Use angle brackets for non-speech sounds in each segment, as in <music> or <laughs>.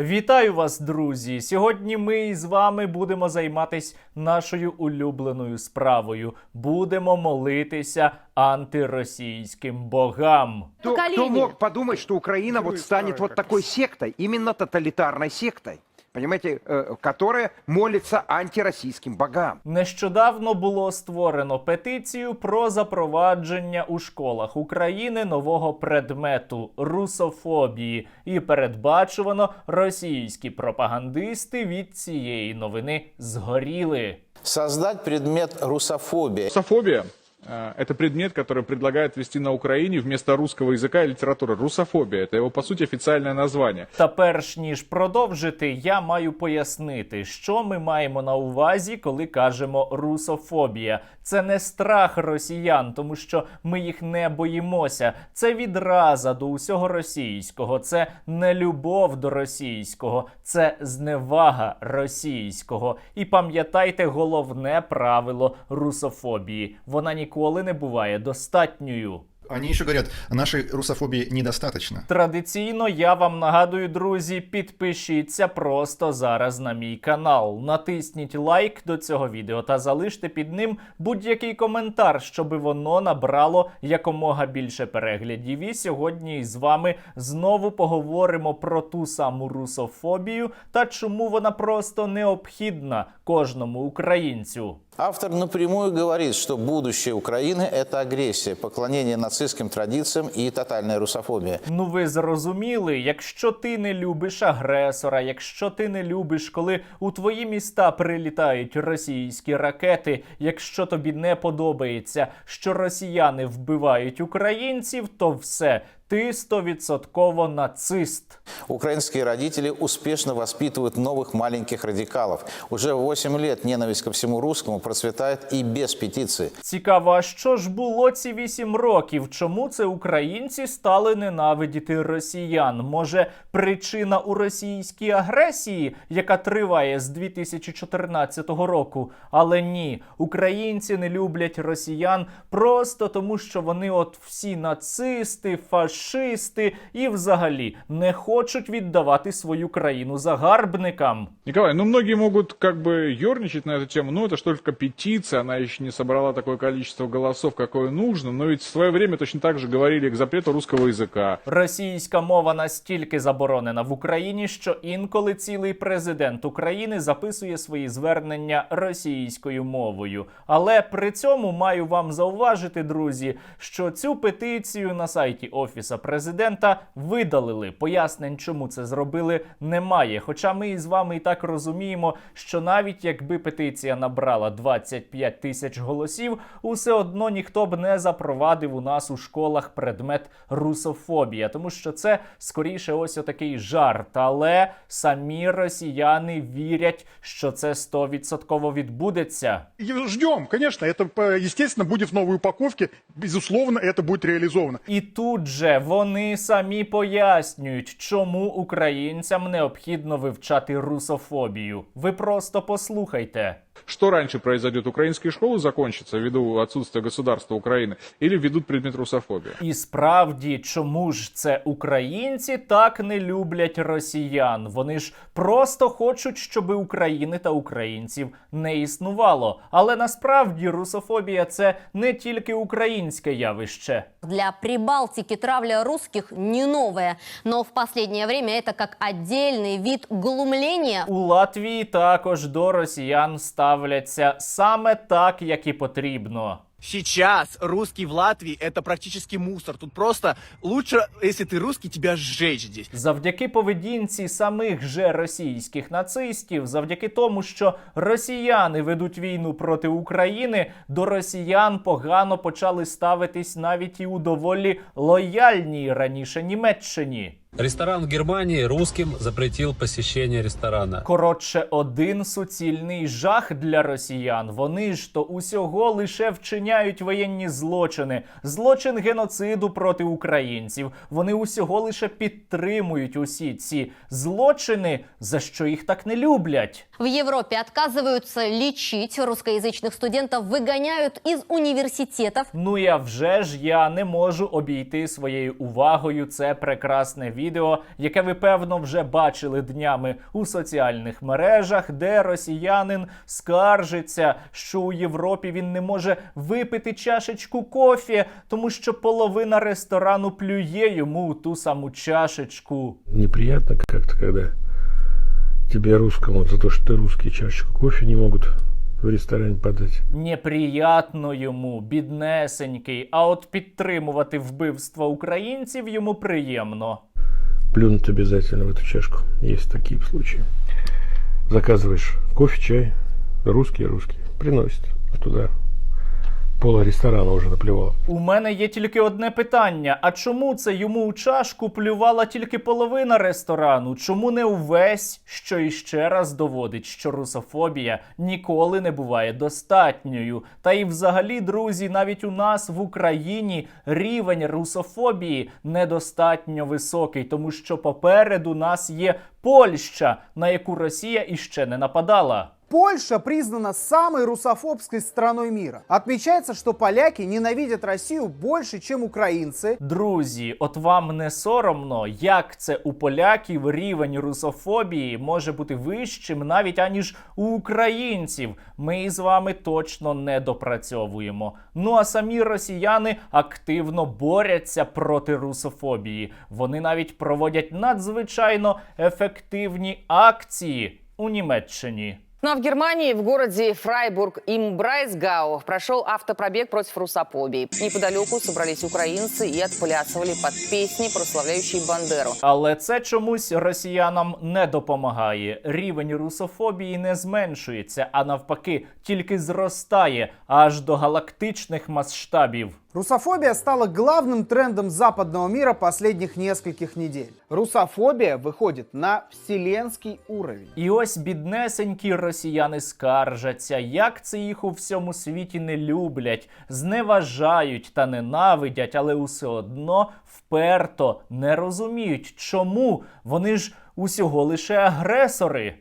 Вітаю вас, друзі! Сьогодні ми з вами будемо займатися нашою улюбленою справою. Будемо молитися антиросійським богам. Кто, кто мог подумать, что Украина вот станет вот такой сектой, именно тоталитарной сектой, понимаете, э, которая молится антироссийским богам? Нещодавно було створено петицію про запровадження у школах України нового предмету русофобії, і передбачувано російські пропагандисти від цієї новини згоріли. Создать предмет. Русофобия э, – это предмет, который предлагают ввести на Украине вместо русского языка и литературы. Русофобия – это его, по сути, официальное название. Та перш ніж продовжити, я маю пояснити, що ми маємо на увазі, коли кажемо русофобія. Це не страх росіян, тому що ми їх не боїмося. Це відраза до усього російського, це не любов до російського, це зневага російського. І пам'ятайте головне правило русофобії: вона ніколи не буває достатньою. Они еще говорят, нашей русофобии недостаточно. Традиційно я вам нагадую, друзі, підпишіться просто зараз на мій канал. Натисніть лайк до цього відео та залиште під ним будь-який коментар, щоби воно набрало якомога більше переглядів. І сьогодні з вами знову поговоримо про ту саму русофобію та чому вона просто необхідна кожному українцю. Автор напрямую говорит, что будущее Украины – это агрессия, поклонение нацистским традициям и тотальная русофобия. Ну ви зрозуміли, якщо ти не любиш агресора, якщо ти не любиш, коли у твої міста прилітають російські ракети, якщо тобі не подобається, що росіяни вбивають українців, то все. Ти стовідсотково нацист. Украинские родители успешно воспитывают новых маленьких радикалов. Уже 8 лет ненависть ко всему русскому процветает и без петиции. Цікаво, а що ж було ці вісім років? Чому це українці стали ненавидіти росіян? Може, причина у російській агресії, яка триває з 2014 року? Але ні, українці не люблять росіян просто тому, що вони от всі нацисти, фашисти і взагалі не хочуть віддавати свою країну загарбникам. Николай, ну многие могут как бы ерничать на эту тему, ну это ж только петиция, она еще не собрала такое количество голосов, какое нужно, но ведь в свое время точно так же говорили к запрету русского языка. Російська мова настільки заборонена в Україні, що інколи цілий президент України записує свої звернення російською мовою. Але при цьому маю вам зауважити, друзі, що цю петицію на сайті Офіса президента видалили. Пояснень, чому це зробили, немає. Хоча ми із вами і так розуміємо, що навіть якби петиція набрала 25 тисяч голосів, усе одно ніхто б не запровадив у нас у школах предмет русофобія, тому що це скоріше ось отакий жарт. Але самі росіяни вірять, що це 100% відбудеться. Ждем, это, по- естественно, будет в новой упаковке, безусловно, это будет реализовано. І тут же вони самі пояснюють, чому українцям необхідно вивчати русофобію. Ви просто послухайте. Что раньше произойдет, украинские школы закончатся ввиду отсутствия государства Украины или введут предмет русофобия? І справді, чому ж це українці так не люблять росіян? Вони ж просто хочуть, щоб України та українців не існувало. Але насправді русофобія це не тільки українське явище. Для Прибалтики травля русских не новая, но в последнее время это как отдельный вид глумления. У Латвії також до росіян ставляться саме так, як і потрібно. Сейчас русский в Латвии это практически мусор. Тут просто лучше, если ты русский, тебя сжечь здесь. Завдяки поведінці самих же російських нацистів, завдяки тому, що росіяни ведуть війну проти України, до росіян погано почали ставитись навіть і у доволі лояльній раніше Німеччині. Ресторан в Германии русским запретил посещение ресторана. Коротше, один суцільний жах для росіян. Вони ж то усього лише вчиняють воєнні злочини, злочин геноциду проти українців. Вони усього лише підтримують усі ці злочини, за що їх так не люблять. В Европе отказываются лечить русскоязычных студентов, выгоняют из университетов. Ну я вже ж я не можу обійти своєю увагою це прекрасне відео, яке ви певно вже бачили днями у соціальних мережах, де росіянин скаржиться, що у Європі він не може випити чашечку кофі, тому що половина ресторану плює йому у ту саму чашечку. Неприятно как-то, когда тебе русскому за то, что ты русский, чашечку кофе не могут в ресторане подать. Неприятно йому, біднесенький. А от підтримувати вбивство українців йому приємно. Плюнуть обязательно в эту чашку. Есть такие случаи. Заказываешь кофе, чай, русский, русский. Приносит. А туда пол ресторана уже наплевало. У мене є тільки одне питання: а чому це йому у чашку плювала тільки половина ресторану? Чому не увесь, що іще раз доводить, що русофобія ніколи не буває достатньою? Та і взагалі, друзі, навіть у нас в Україні рівень русофобії недостатньо високий, тому що попереду нас є Польща, на яку Росія іще не нападала. Польша признана самой русофобской страной мира. Отмечается, что поляки ненавидят Россию больше, чем украинцы. Друзі, от вам не соромно, як це у поляків рівень русофобії може бути вищим навіть аніж у українців. Ми з вами точно не допрацьовуємо. Ну а самі росіяни активно борються проти русофобії. Вони навіть проводять надзвичайно ефективні акції у Німеччині. Ну а в Германии, в городе Фрайбург им Брайсгау прошел автопробег против русофобии. Неподалеку собрались украинцы и отплясывали под песни, прославляющие Бандеру. Але це чомусь росіянам не допомагає. Рівень русофобії не зменшується, а навпаки, тільки зростає аж до галактичних масштабів. Русофобия стала главным трендом западного мира последних нескольких недель. Русофобия выходит на вселенский уровень. І ось біднесенькі росіяни скаржаться, як це їх у всьому світі не люблять, зневажають та ненавидять, але усе одно вперто не розуміють, чому вони ж усього лише агресори.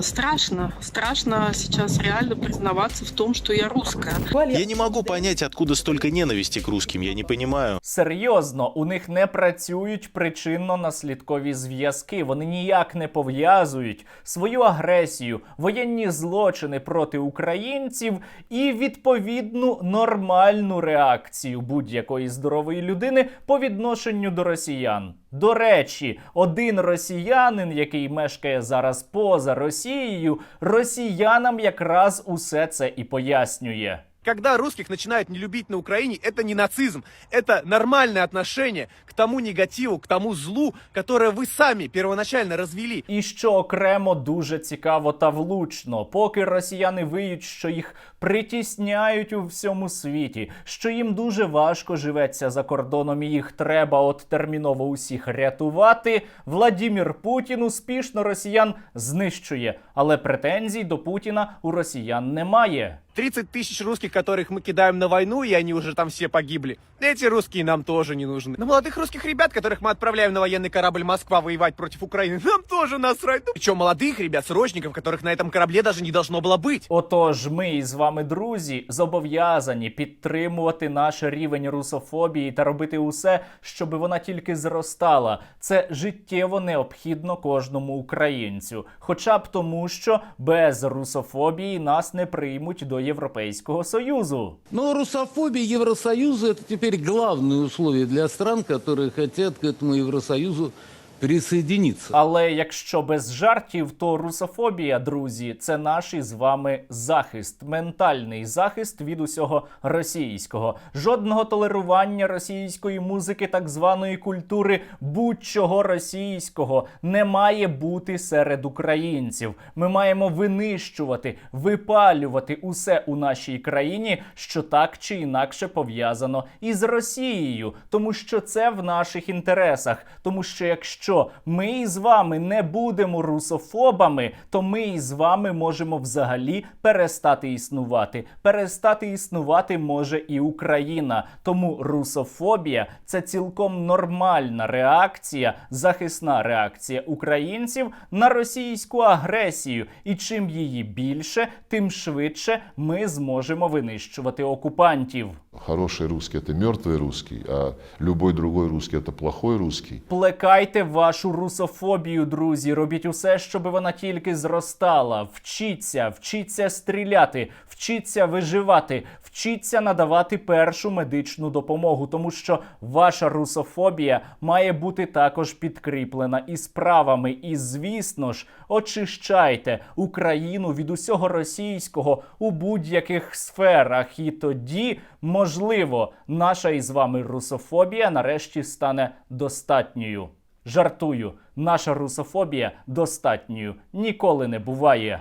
Страшно, страшно сейчас реально признаваться в том, что я русская. Я не могу понять, откуда столько ненависти к русским, я не понимаю. Серйозно, у них не працюють причинно-наслідкові зв'язки. Вони ніяк не пов'язують свою агресію, воєнні злочини проти українців і відповідну нормальну реакцію будь-якої здорової людини по відношенню до росіян. До речі, один росіянин, який мешкає зараз поза Росією, росіянам якраз усе це і пояснює Когда русских начинают не любить на Украине, это не нацизм, это нормальное отношение к тому негативу, к тому злу, которое вы сами первоначально развели. І що окремо дуже цікаво та влучно, поки росіяни виють, що їх притісняють у всьому світі, що їм дуже важко живеться за кордоном, і їх треба от терміново усіх рятувати. Владімір Путін успішно росіян знищує, але претензій до Путіна у росіян немає. 30 тысяч русских, которых мы кидаем на войну, и они уже там все погибли. Эти русские нам тоже не нужны. На молодых русских ребят, которых мы отправляем на военный корабль Москва воевать против Украины, <laughs> нам тоже насрать. Причем молодых ребят, срочников, которых на этом корабле даже не должно было быть. Отож, ми із вами, друзі, зобов'язані підтримувати наш рівень русофобії та робити усе, щоб вона тільки зростала. Це життєво необхідно кожному українцю, хоча б тому, що без русофобії нас не приймуть до Європейського союзу. Но русофобия Евросоюза – это теперь главное условие для стран, которые хотят к этому Евросоюзу присоединиться. Але якщо без жартів, то русофобія, друзі, це наш із вами захист, ментальний захист від усього російського. Жодного толерування російської музики, так званої культури, будь-чого російського не має бути серед українців. Ми маємо винищувати, випалювати усе у нашій країні, що так чи інакше пов'язано із Росією, тому що це в наших інтересах. Тому що якщо якщо ми із вами не будемо русофобами, то ми із вами можемо взагалі перестати існувати. Перестати існувати може і Україна. Тому русофобія це цілком нормальна реакція, захисна реакція українців на російську агресію. І чим її більше, тим швидше ми зможемо винищувати окупантів. Хороший русский – это мертвый русский, а любой другой русский – это плохой русский. Плекайте вашу русофобію, друзі. Робіть усе, щоб вона тільки зростала. Вчіться, вчіться стріляти, вчіться виживати, вчіться надавати першу медичну допомогу, тому що ваша русофобія має бути також підкріплена і справами. І звісно ж, очищайте Україну від усього російського у будь-яких сферах. І тоді, можливо, наша із вами русофобія нарешті стане достатньою. Жартую, наша русофобія достатньою ніколи не буває.